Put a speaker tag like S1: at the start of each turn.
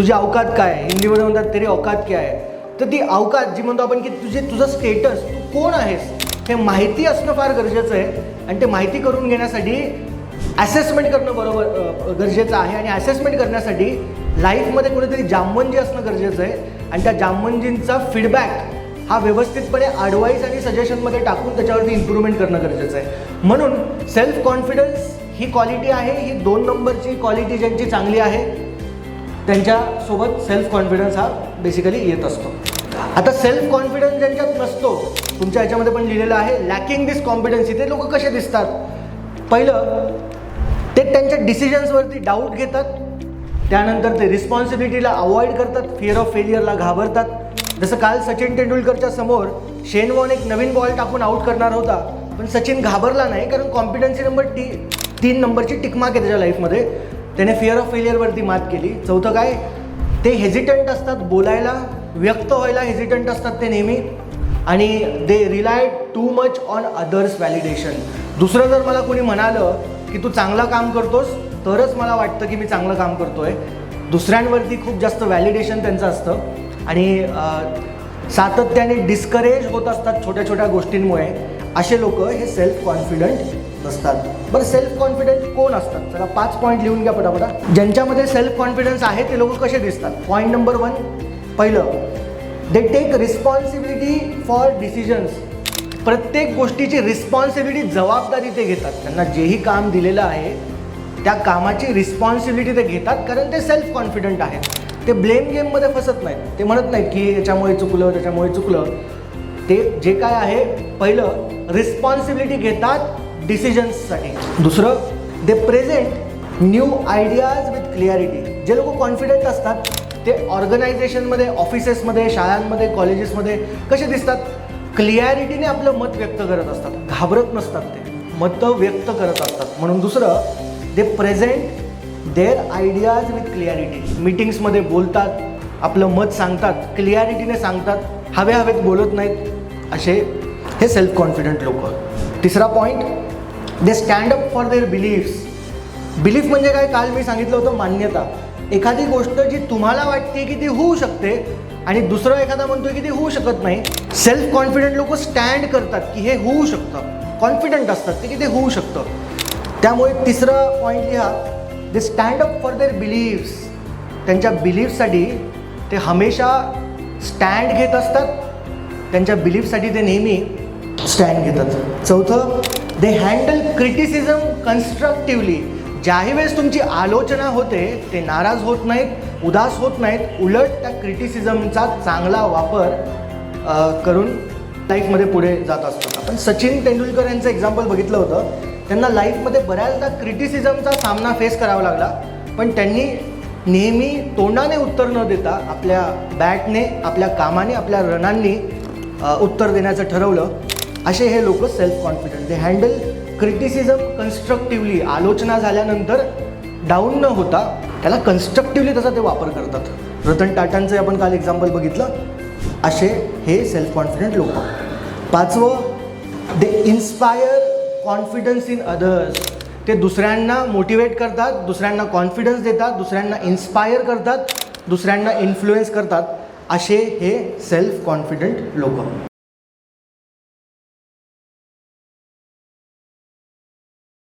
S1: तुझी अवकात काय आहे? हिंदीमध्ये म्हणतात तरी अवकात काय आहे? तर ती अवकात जी म्हणतो आपण की तुझे तुझं स्टेटस तू कोण आहेस? हे माहिती असणं फार गरजेचं आहे. आणि ते माहिती करून घेण्यासाठी ॲसेसमेंट करणं बरोबर गरजेचं आहे. आणि ॲसेसमेंट करण्यासाठी लाईफमध्ये कुठेतरी जामवंजी असणं गरजेचं आहे. आणि त्या जामवंजींचा फीडबॅक हा व्यवस्थितपणे ॲडवाईस आणि सजेशनमध्ये टाकून त्याच्यावरती इम्प्रूव्हमेंट करणं गरजेचं आहे. म्हणून सेल्फ कॉन्फिडन्स ही क्वालिटी आहे. ही दोन नंबरची क्वालिटी ज्यांची चांगली आहे त्यांच्यासोबत सेल्फ कॉन्फिडन्स हा बेसिकली येत असतो. आता सेल्फ कॉन्फिडन्स ज्यांच्यात नसतो तुमच्या ह्याच्यामध्ये पण लिहिलेलं आहे लॅकिंग दिस कॉन्फिडन्स इथे लोक कसे दिसतात? पहिलं ते त्यांच्या डिसिजन्सवरती डाऊट घेतात त्यानंतर ते रिस्पॉन्सिबिलिटीला अवॉइड करतात फिअर ऑफ फेलियरला घाबरतात. जसं काल सचिन तेंडुलकरच्या समोर शेन वॉन एक नवीन बॉल टाकून आऊट करणार होता पण सचिन घाबरला नाही कारण कॉन्फिडन्सी नंबर टी तीन नंबरची टिकमार्क आहे त्याच्या लाईफमध्ये त्याने फिअर ऑफ फेलियरवरती मात केली. चौथं काय? ते हेजिटंट असतात बोलायला व्यक्त व्हायला हेजिटंट असतात ते नेहमी. आणि they rely too much on others validation दुसरं जर मला कोणी म्हणालं की तू चांगलं काम करतोस तरच मला वाटतं की मी चांगलं काम करतोय. दुसऱ्यांवरती खूप जास्त व्हॅलिडेशन त्यांचं असतं. आणि सातत्याने डिस्करेज होत असतात छोट्या छोट्या गोष्टींमुळे. असे लोक हे सेल्फ कॉन्फिडंट नसतात. बरं सेल्फ कॉन्फिडंट कोण असतात? चला पाच पॉईंट लिहून घ्या पटापटा. ज्यांच्यामध्ये सेल्फ कॉन्फिडन्स आहे ते लोक कसे दिसतात? पॉईंट नंबर वन पहिलं they take responsibility for decisions प्रत्येक गोष्टीची रिस्पॉन्सिबिलिटी जबाबदारी ते घेतात. त्यांना जेही काम दिलेलं आहे त्या कामाची रिस्पॉन्सिबिलिटी ते घेतात कारण ते सेल्फ कॉन्फिडंट आहेत. ते ब्लेम गेममध्ये फसत नाहीत. ते म्हणत नाहीत की याच्यामुळे चुकलं त्याच्यामुळे चुकलं. ते जे काय आहे पहिलं रिस्पॉन्सिबिलिटी घेतात डिसिजन्ससाठी दुसरं they present new ideas with clarity जे लोक कॉन्फिडंट असतात ते ऑर्गनायझेशनमध्ये ऑफिसेसमध्ये शाळांमध्ये कॉलेजेसमध्ये कसे दिसतात? क्लिअरिटीने आपलं मत व्यक्त करत असतात. घाबरत नसतात ते. मतं व्यक्त करत असतात. म्हणून दुसरं they present their ideas with clarity मीटिंग्समध्ये बोलतात आपलं मत सांगतात क्लिअरिटीने सांगतात हवे हवेत बोलत नाहीत. असे हे सेल्फ कॉन्फिडंट लोक. तिसरा point they stand up for their beliefs belief म्हणजे काय? काल मी सांगितलं होतं मान्यता. एखादी गोष्ट जी तुम्हाला वाटते की ती होऊ शकते आणि दुसरं एखादा म्हणतोय की ती होऊ शकत नाही सेल्फ कॉन्फिडंट लोक स्टँड करतात की हे होऊ शकतं. कॉन्फिडंट असतात ते की ते होऊ शकतं. त्यामुळे तिसरं पॉईंट लिहा. They stand up for their believes त्यांच्या बिलीफसाठी ते हमेशा स्टँड घेत असतात. त्यांच्या बिलीफसाठी ते नेहमी स्टँड घेतात. चौथं दे हँडल क्रिटिसिझम कन्स्ट्रक्टिव्हली ज्याही वेळेस तुमची आलोचना होते ते नाराज होत नाहीत उदास होत नाहीत उलट त्या क्रिटिसिझमचा चांगला वापर करून लाईफमध्ये पुढे जात असतात. आपण सचिन तेंडुलकर यांचं एक्झाम्पल बघितलं होतं. त्यांना लाईफमध्ये बऱ्याचदा क्रिटिसिझमचा सामना फेस करावा लागला पण त्यांनी नेहमी तोंडाने उत्तर न देता आपल्या बॅटने आपल्या कामाने आपल्या रनांनी उत्तर देण्याचं ठरवलं. असे हे लोक self confidence they handle criticism constructively आलोचना झाल्यानंतर डाऊन न होता त्याला कन्स्ट्रक्टिवली त्याचा ते वापर करतात. रतन टाटांचं आपण काल एक्झाम्पल बघितलं. असे हे सेल्फ कॉन्फिडंट लोक. पाचवं they inspire confidence in others ते दुसऱ्यांना मोटिवेट करतात दुसऱ्यांना कॉन्फिडन्स देतात दुसऱ्यांना इन्स्पायर करतात दुसऱ्यांना इन्फ्लुएन्स करतात. असे हे सेल्फ कॉन्फिडंट लोक.